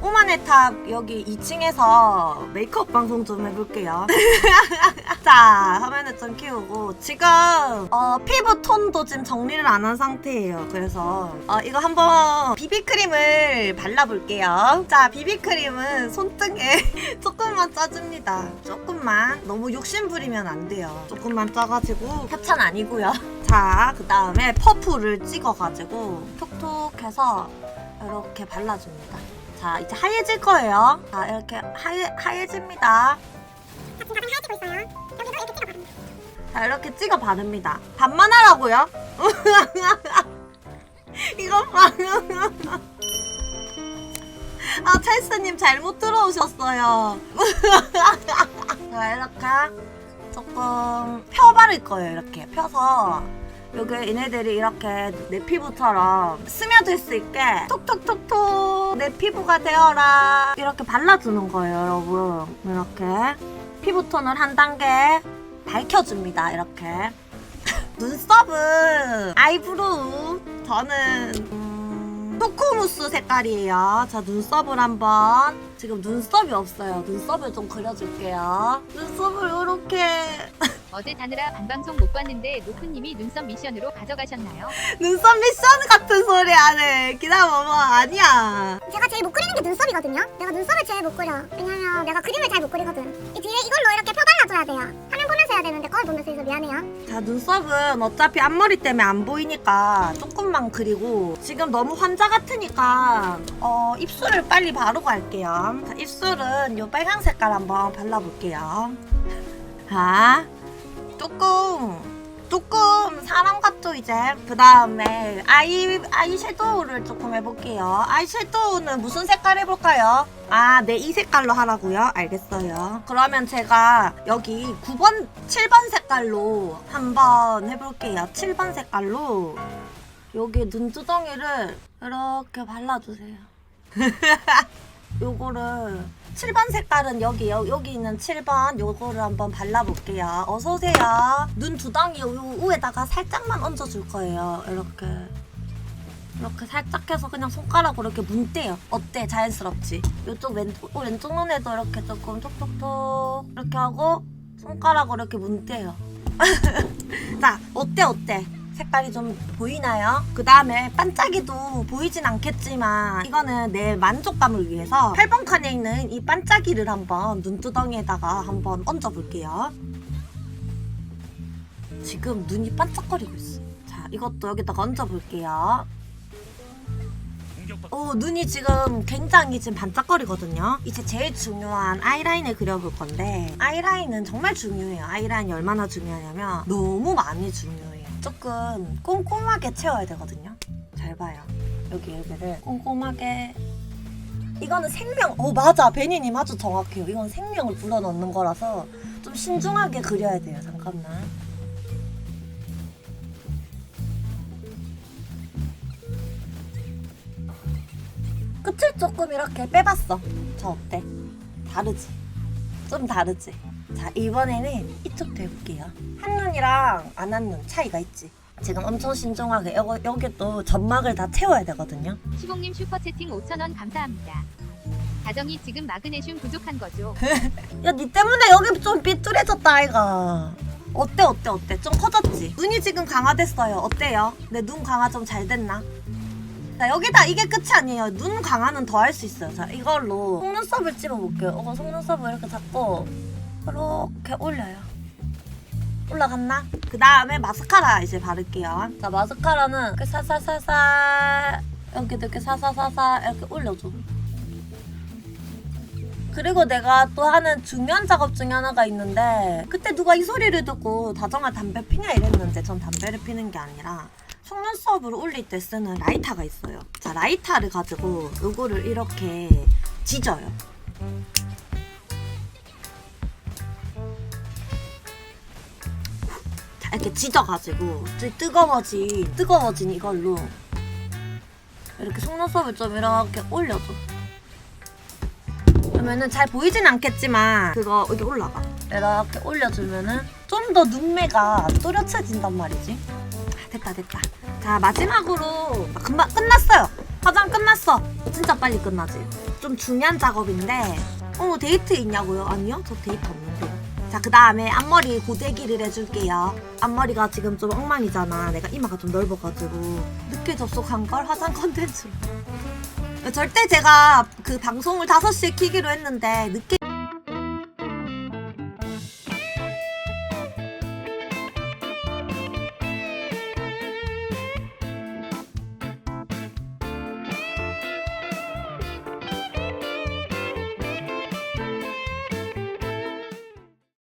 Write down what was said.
오마네탑 여기 2층에서 메이크업 방송 좀 해볼게요. 자, 화면을 좀 키우고 지금 어, 피부 톤도 지금 정리를 안 한 상태예요. 그래서 어, 이거 한번 비비크림을 발라볼게요. 자, 비비크림은 손등에 조금만 짜줍니다. 조금만 너무 욕심 부리면 안 돼요. 조금만 짜가지고 협찬 아니고요. 자, 그 다음에 퍼프를 찍어가지고 톡톡해서 이렇게 발라줍니다. 자, 이제 하얘질 거예요. 자, 이렇게 하얘, 하얘집니다. 자, 이렇게 찍어 바릅니다. 반만 하라고요? 이거 봐. 아, 찰스님 잘못 들어오셨어요. 자, 이렇게 조금 펴 바를 거예요. 이렇게 펴서 여기 얘네들이 이렇게 내 피부처럼 스며들 수 있게 톡톡톡톡 내 피부가 되어라 이렇게 발라주는 거예요, 여러분. 이렇게 피부톤을 한 단계 밝혀줍니다. 이렇게 눈썹은 아이브로우 저는 음, 토코무스 색깔이에요. 자 눈썹을 한번 지금 눈썹이 없어요. 눈썹을 좀 그려줄게요. 눈썹을 이렇게 어제 다느라 반방송 못 봤는데 노프님이 눈썹 미션으로 가져가셨나요? 눈썹 미션 같은 소리 안 해. 기다려봐 아니야. 제가 제일 못 그리는 게 눈썹이거든요. 내가 눈썹을 제일 못 그려. 왜냐면 내가 그림을 잘 못 그리거든. 이 뒤에 이걸로 이렇게 펴발라줘야 돼요. 화면 보면서 해야 되는데 거울 보면서 해서 미안해요. 자 눈썹은 어차피 앞머리 때문에 안 보이니까 조금만 그리고 지금 너무 환자 같으니까 어, 입술을 빨리 바르고 갈게요 자, 입술은 요 빨강 색깔 한번 발라볼게요 자 조금 조금 사람 같죠 이제 그 다음에 아이 아이섀도우를 조금 해볼게요 아이섀도우는 무슨 색깔 해볼까요? 아, 네, 이 색깔로 하라고요? 알겠어요. 그러면 제가 여기 9번, 7번 색깔로 한번 해볼게요. 7번 색깔로 여기 눈두덩이를 이렇게 발라주세요. 요거를 7번 색깔은 여기 여, 여기 있는 7번 요거를 한번 발라볼게요. 어서 오세요. 눈 두 덩이 요 위에다가 살짝만 얹어줄 거예요. 이렇게 이렇게 살짝 해서 그냥 손가락으로 이렇게 문대요. 어때? 자연스럽지? 이쪽 왼쪽 왼쪽 눈에도 이렇게 조금 톡톡톡 이렇게 하고 손가락으로 이렇게 문대요. 자 어때 어때? 색깔이 좀 보이나요? 그 다음에 반짝이도 보이진 않겠지만 이거는 내 만족감을 위해서 8번 칸에 있는 이 반짝이를 한번 눈두덩이에다가 한번 얹어볼게요. 지금 눈이 반짝거리고 있어. 자 이것도 여기다가 얹어볼게요. 어, 눈이 지금 굉장히 지금 반짝거리거든요. 이제 제일 중요한 아이라인을 그려볼 건데 아이라인은 정말 중요해요. 아이라인이 얼마나 중요하냐면 너무 많이 중요해요. 조금 꼼꼼하게 채워야 되거든요. 잘 봐요. 여기 여기를 꼼꼼하게 이거는 생명, 어 맞아 베니님 아주 정확해요. 이건 생명을 불어넣는 거라서 좀 신중하게 그려야 돼요. 잠깐만. 끝을 조금 이렇게 빼봤어. 저 어때? 다르지? 좀 다르지? 자, 이번에는 이쪽도 해볼게요. 한눈이랑 안 한눈 차이가 있지? 지금 엄청 신중하게 여기, 여기 또 점막을 다 채워야 되거든요. 시봉님 슈퍼채팅 5,000원 감사합니다. 다정이 지금 마그네슘 부족한 거죠? 야, 니 때문에 여기 좀 삐뚤해졌다, 아이가. 어때, 어때, 어때? 좀 커졌지? 눈이 지금 강화됐어요. 어때요? 내 눈 강화 좀 잘 됐나? 자, 여기다 이게 끝이 아니에요. 눈 강화는 더 할 수 있어요. 자, 이걸로 속눈썹을 찝어볼게요. 어, 속눈썹을 이렇게 잡고, 이렇게 올려요. 올라갔나? 그 다음에 마스카라 이제 바를게요. 자, 마스카라는 이렇게 사사사사, 여기도 이렇게 사사사사 이렇게 올려줘. 그리고 내가 또 하는 중요한 작업 중에 하나가 있는데 그때 누가 이 소리를 듣고 다정아 담배 피냐 이랬는데 전 담배를 피는 게 아니라 속눈썹을 올릴 때 쓰는 라이터가 있어요. 자 라이터를 가지고 요거를 이렇게 지져요. 이렇게 지져가지고. 좀 뜨거워진 뜨거워진 이걸로 이렇게 속눈썹을 좀 이렇게 올려줘. 그러면은 잘 보이진 않겠지만 그거 여기 올라가. 이렇게 올려주면은 좀 더 눈매가 또렷해진단 말이지. 아, 됐다 됐다. 자 마지막으로 금방 끝났어요. 화장 끝났어. 진짜 빨리 끝나지. 좀 중요한 작업인데 어 데이트 있냐고요? 아니요 저 데이트 없는데 자 그 다음에 앞머리 고데기를 해줄게요. 앞머리가 지금 좀 엉망이잖아. 내가 이마가 좀 넓어가지고 늦게 접속한 걸 화장 컨텐츠로. 절대 제가 그 방송을 5시에 키기로 했는데 늦게